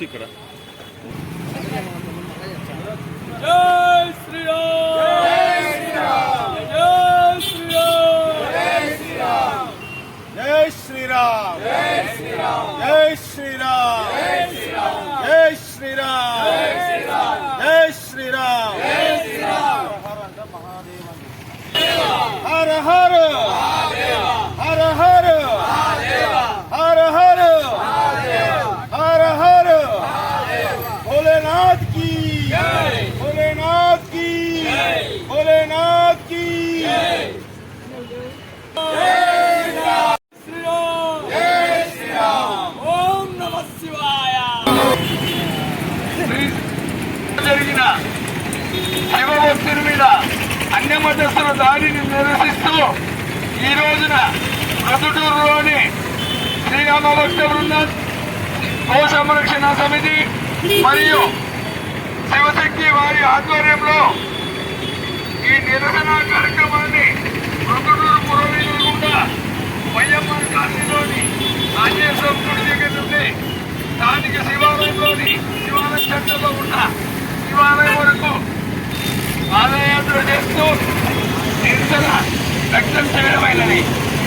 First ఇక్కడ. జై శ్రీరామ్! జై శ్రీరామ్! జై శ్రీరామ్! జై శ్రీరామ్! జై శ్రీరామ్! అన్యమతస్థుల దాడిని నిరసిస్తూ ఈ రోజున ప్రొద్దుటూరులోని శ్రీరామ భక్త బృందం గో సంరక్షణ సమితి మరియు శివశక్తి వారి ఆధ్వర్యంలో ఈ నిరసన కార్యక్రమాన్ని ప్రొద్దుటూరు పురవీధుల వైఎంఆర్ కాలనీలోని రాజేశ్వరం గుడి దగ్గర నుండి స్థానిక శివాలయంలోని శివాలయం సెంటర్లో ఉన్న శివాలయం వరకు పాదయాత్ర చేస్తూ నిరసన వ్యక్తం చేయడమైనది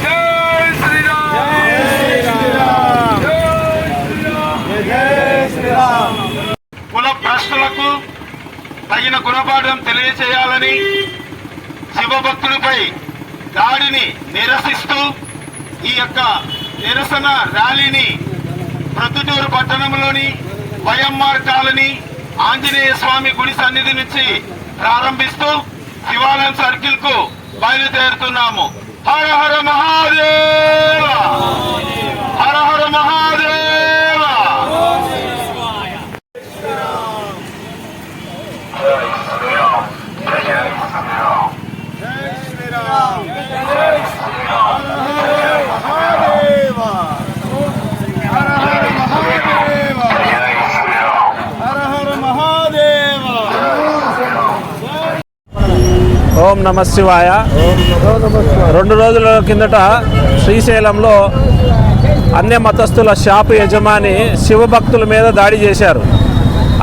జై శ్రీరామ్! కుల ప్రశ్నలకు తగిన గుణపాఠం తెలియచేయాలని శివభక్తులపై దాడిని నిరసిస్తూ ఈ యొక్క నిరసన ర్యాలీని ప్రొద్దుటూరు పట్టణంలోని వైఎంఆర్ కాలనీ ఆంజనేయ స్వామి గుడి సన్నిధి నుంచి ప్రారంభిస్తూ శివాలయం సర్కిల్కు బయలుదేరుతున్నాము. హర హర మహాదేవ! హర హర మహాదేవ జై శ్రీరామ్ జై శ్రీరామ్ మహాదేవ హర హర మహాదేవ హర హర మహాదేవ ఓం నమ శివాయ. రెండు రోజుల కిందట శ్రీశైలంలో అన్య మతస్థుల షాపు యజమాని శివభక్తుల మీద దాడి చేశారు.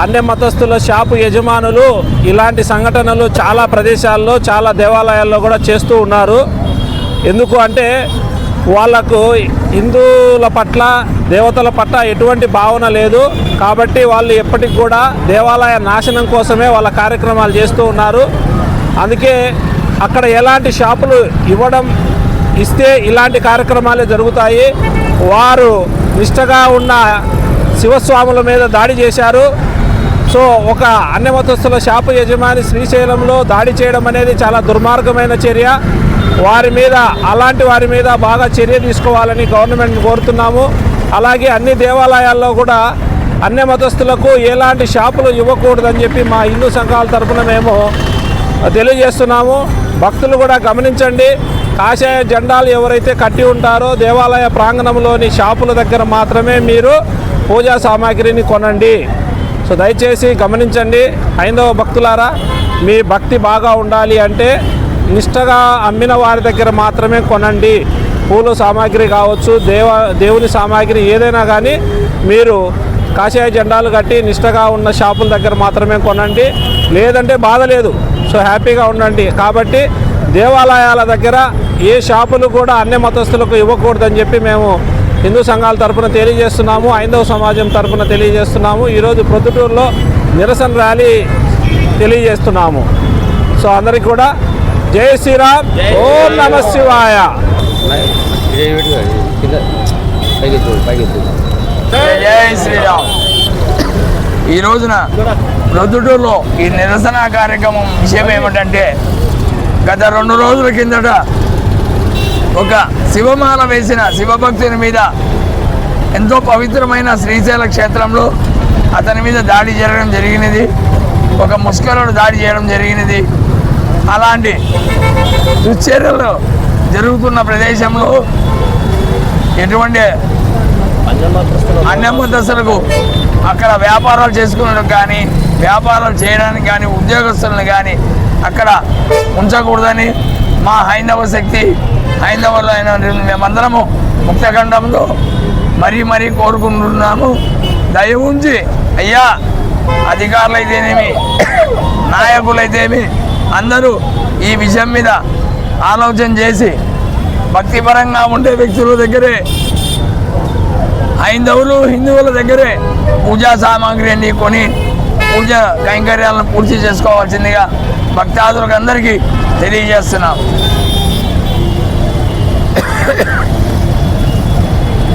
అన్య మతస్థుల షాపు యజమానులు ఇలాంటి సంఘటనలు చాలా ప్రదేశాల్లో చాలా దేవాలయాల్లో కూడా చేస్తూ ఉన్నారు. ఎందుకు అంటే వాళ్ళకు హిందువుల పట్ల దేవతల పట్ల ఎటువంటి భావన లేదు. కాబట్టి వాళ్ళు ఎప్పటికి కూడా దేవాలయ నాశనం కోసమే వాళ్ళ కార్యక్రమాలు చేస్తూ ఉన్నారు. అందుకే అక్కడ ఎలాంటి షాపులు ఇవ్వడం ఇస్తే ఇలాంటి కార్యక్రమాలే జరుగుతాయి. వారు నిష్టగా ఉన్న శివస్వాముల మీద దాడి చేశారు. సో ఒక అన్యమతస్థుల షాపు యజమాని శ్రీశైలంలో దాడి చేయడం అనేది చాలా దుర్మార్గమైన చర్య. వారి మీద అలాంటి వారి మీద బాగా చర్య తీసుకోవాలని గవర్నమెంట్ కోరుతున్నాము. అలాగే అన్ని దేవాలయాల్లో కూడా అన్య మతస్థులకు ఎలాంటి షాపులు ఇవ్వకూడదని చెప్పి మా హిందూ సంఘాల తరఫున మేము తెలియజేస్తున్నాము. భక్తులు కూడా గమనించండి. కాషాయ జెండాలు ఎవరైతే కట్టి ఉంటారో దేవాలయ ప్రాంగణంలోని షాపుల దగ్గర మాత్రమే మీరు పూజా సామాగ్రిని కొనండి. సో దయచేసి గమనించండి. హైందవ భక్తులారా మీ భక్తి బాగా ఉండాలి అంటే నిష్టగా అమ్మిన వారి దగ్గర మాత్రమే కొనండి. పూల సామాగ్రి కావచ్చు దేవ దేవుని సామాగ్రి ఏదైనా కానీ మీరు కాషాయ జెండాలు కట్టి నిష్టగా ఉన్న షాపుల దగ్గర మాత్రమే కొనండి. లేదంటే బాధ లేదు. సో హ్యాపీగా ఉండండి. కాబట్టి దేవాలయాల దగ్గర ఏ షాపులు కూడా అన్య మతస్థులకు ఇవ్వకూడదని చెప్పి మేము హిందూ సంఘాల తరపున తెలియజేస్తున్నాము. ఐదవ సమాజం తరపున తెలియజేస్తున్నాము. ఈరోజు ప్రొద్దుటూరులో నిరసన ర్యాలీ తెలియజేస్తున్నాము. సో అందరికి కూడా జై శ్రీరామ్. ఓం నమ శివాయ. జై శ్రీరామ్. ఈ రోజున ప్రొద్దుటూరులో ఈ నిరసన కార్యక్రమం విషయం ఏమిటంటే గత రెండు రోజుల కిందట ఒక శివమాల వేసిన శివభక్తుని మీద ఎంతో పవిత్రమైన శ్రీశైల క్షేత్రంలో అతని మీద దాడి జరగడం జరిగినది. ఒక ముష్కరుడు దాడి చేయడం జరిగినది. అలాంటి దుశ్చర్యలు జరుగుతున్న ప్రదేశంలో ఎటువంటి అన్యమతస్తులకు అక్కడ వ్యాపారాలు చేసుకునేందుకు కానీ వ్యాపారాలు చేయడానికి కానీ ఉద్యోగస్తులను కానీ అక్కడ ఉంచకూడదని మా హైందవ శక్తి హైందవులైన మేమందరము ముక్తఖండంలో మరీ మరీ కోరుకుంటున్నాము. దయ ఉంచి అయ్యా అధికారులైతేనేమి నాయకులైతేమి అందరూ ఈ విషయం మీద ఆలోచన చేసి భక్తిపరంగా ఉండే వ్యక్తుల దగ్గరే హైందవులు హిందువుల దగ్గరే పూజా సామాగ్రి అన్ని కొని పూజ కైంకర్యాలను పూర్తి చేసుకోవాల్సిందిగా భక్తాదులకు అందరికీ తెలియజేస్తున్నాం.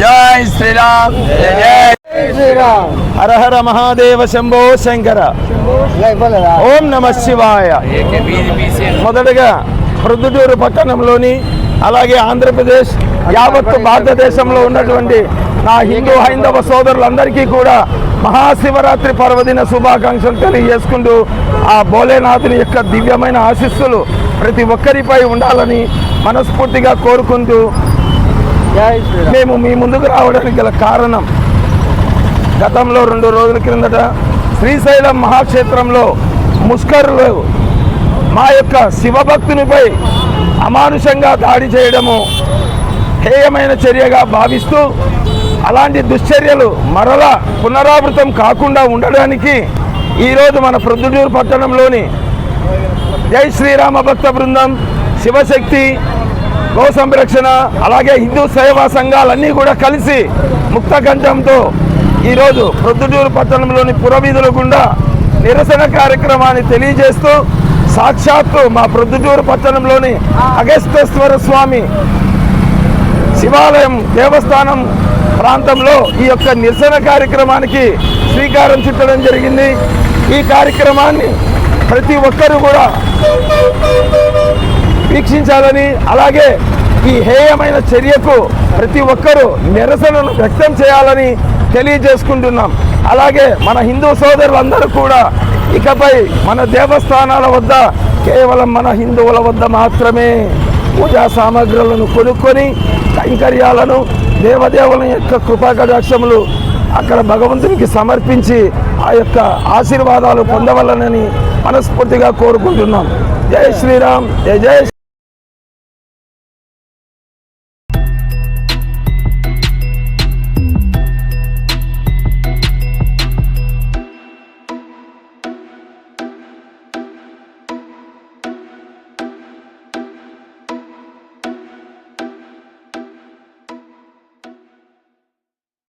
జై శ్రీరామ్. జై జై హర హర మహాదేవ శంభో శంకర. ఓం నమ శివాయ. మొదటగా ప్రొద్దుటూరు పట్టణంలోని అలాగే ఆంధ్రప్రదేశ్ యావత్తు భారతదేశంలో ఉన్నటువంటి నా హిందూ హైందవ సోదరులందరికీ కూడా మహాశివరాత్రి పర్వదిన శుభాకాంక్షలు తెలియజేసుకుంటూ ఆ భోలేనాథుని యొక్క దివ్యమైన ఆశీస్సులు ప్రతి ఒక్కరిపై ఉండాలని మనస్ఫూర్తిగా కోరుకుంటూ మేము మీ ముందుకు రావడానికి గల కారణం గతంలో రెండు రోజుల క్రిందట శ్రీశైలం మహాక్షేత్రంలో ముష్కరులు మా యొక్క శివభక్తునిపై అమానుషంగా దాడి చేయడము హేయమైన చర్యగా భావిస్తూ అలాంటి దుశ్చర్యలు మరలా పునరావృతం కాకుండా ఉండడానికి ఈరోజు మన ప్రొద్దుటూరు పట్టణంలోని జై శ్రీరామ భక్త బృందం శివశక్తి గో సంరక్షణ అలాగే హిందూ సేవా సంఘాలన్నీ కూడా కలిసి ముక్త కంఠంతో ఈరోజు ప్రొద్దుటూరు పట్టణంలోని పురవీధుల గుండా నిరసన కార్యక్రమాన్ని తెలియజేస్తూ సాక్షాత్తు మా ప్రొద్దుటూరు పట్టణంలోని అగస్తేశ్వర స్వామి శివాలయం దేవస్థానం ప్రాంతంలో ఈ యొక్క నిరసన కార్యక్రమానికి శ్రీకారం చుట్టడం జరిగింది. ఈ కార్యక్రమాన్ని ప్రతి ఒక్కరూ కూడా వీక్షించాలని అలాగే ఈ హేయమైన చర్యకు ప్రతి ఒక్కరూ నిరసనను వ్యక్తం చేయాలని తెలియజేసుకుంటున్నాం. అలాగే మన హిందూ సోదరులందరూ కూడా ఇకపై మన దేవస్థానాల వద్ద కేవలం మన హిందువుల వద్ద మాత్రమే పూజా సామాగ్రులను కొనుక్కొని కైంకర్యాలను దేవదేవుల యొక్క కృపాకటాక్షములు అక్కడ భగవంతునికి సమర్పించి ఆ యొక్క ఆశీర్వాదాలు పొందవలనని మనస్ఫూర్తిగా కోరుకుంటున్నాం. జై శ్రీరామ్ జై జై